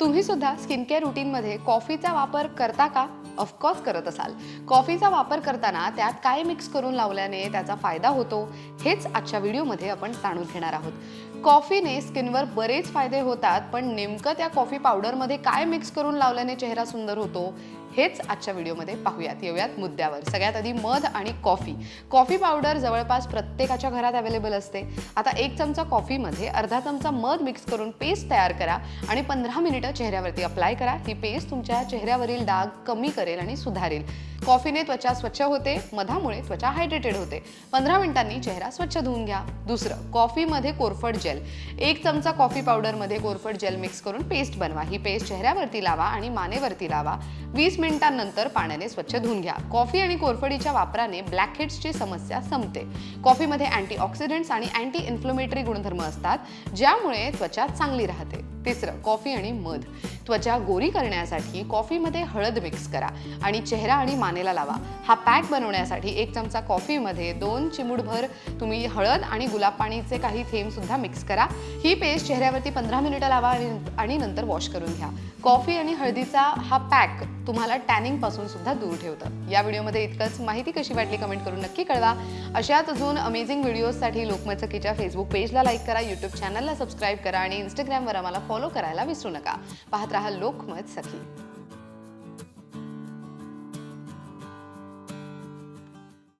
तुम्ही सुद्धा skin care रुटीनमध्ये कॉफीचा वापर करता का? ऑफकोर्स करत असाल. कॉफीचा वापर करताना त्यात काय मिक्स करून लावल्याने त्याचा फायदा होतो हेच आजच्या व्हिडिओमध्ये आपण जाणून घेणार आहोत. कॉफीने स्किनवर बरेच फायदे होतात पण नेमकं त्या कॉफी पावडरमध्ये काय मिक्स करून लावल्याने चेहरा सुंदर होतो हेच आजच्या व्हिडिओमध्ये पाहूयात. येऊयात मुद्द्यावर. सगळ्यात आधी मध आणि कॉफी कॉफी पावडर जवळपास प्रत्येकाच्या घरात अवेलेबल असते. आता एक चमचा कॉफीमध्ये अर्धा चमचा मध मिक्स करून पेस्ट तयार करा आणि पंधरा मिनिटं चेहऱ्यावरती अप्लाय करा. ही पेस्ट तुमच्या चेहऱ्यावरील डाग कमी करेल. आणि सुधारेल. कॉफीने त्वचा स्वच्छ होते मधामुळे त्वचा हायड्रेटेड होते. पंधरा मिनिटांनी चेहरा स्वच्छ धुवून घ्या. दुसरं कॉफीमध्ये कोरफड जेल. एक चमचा कॉफी पावडरमध्ये कोरफड जेल मिक्स करून पेस्ट बनवा. ही पेस्ट चेहऱ्यावरती लावा आणि मानेवरती लावा. वीस मिनिटांनंतर पाण्याने स्वच्छ धुवून घ्या. कॉफी आणि कोरफडीच्या वापराने ब्लॅक हेड्सची समस्या संपते. कॉफीमध्ये अँटीऑक्सिडंट्स आणि अँटी इन्फ्लोमेटरी गुणधर्म असतात ज्यामुळे त्वचा चांगली राहते. तिसरं कॉफी आणि मध. त्वचा गोरी करण्यासाठी कॉफीमध्ये हळद मिक्स करा आणि चेहरा आणि मानेला लावा. हा पॅक बनवण्यासाठी एक चमचा कॉफीमध्ये दोन चिमूटभर तुम्ही हळद आणि गुलाब पाणीचे काही थेंबसुद्धा मिक्स करा. ही पेस्ट चेहऱ्यावरती पंधरा मिनिटं लावा आणि आणि नंतर वॉश करून घ्या. कॉफी आणि हळदीचा हा पॅक तुम्हाला टॅनिंगपासून सुद्धा दूर ठेवतं. या व्हिडिओमध्ये इतकंच. माहिती कशी वाटली कमेंट करून नक्की कळवा. अशाच अजून अमेझिंग व्हिडिओजसाठी लोकमत सखीच्या फेसबुक पेजला लाईक करा यूट्यूब चॅनलला सबस्क्राईब करा आणि इंस्टाग्रामवर आम्हाला फॉलो करायला विसरू नका. पाहत राहा लोकमत सखी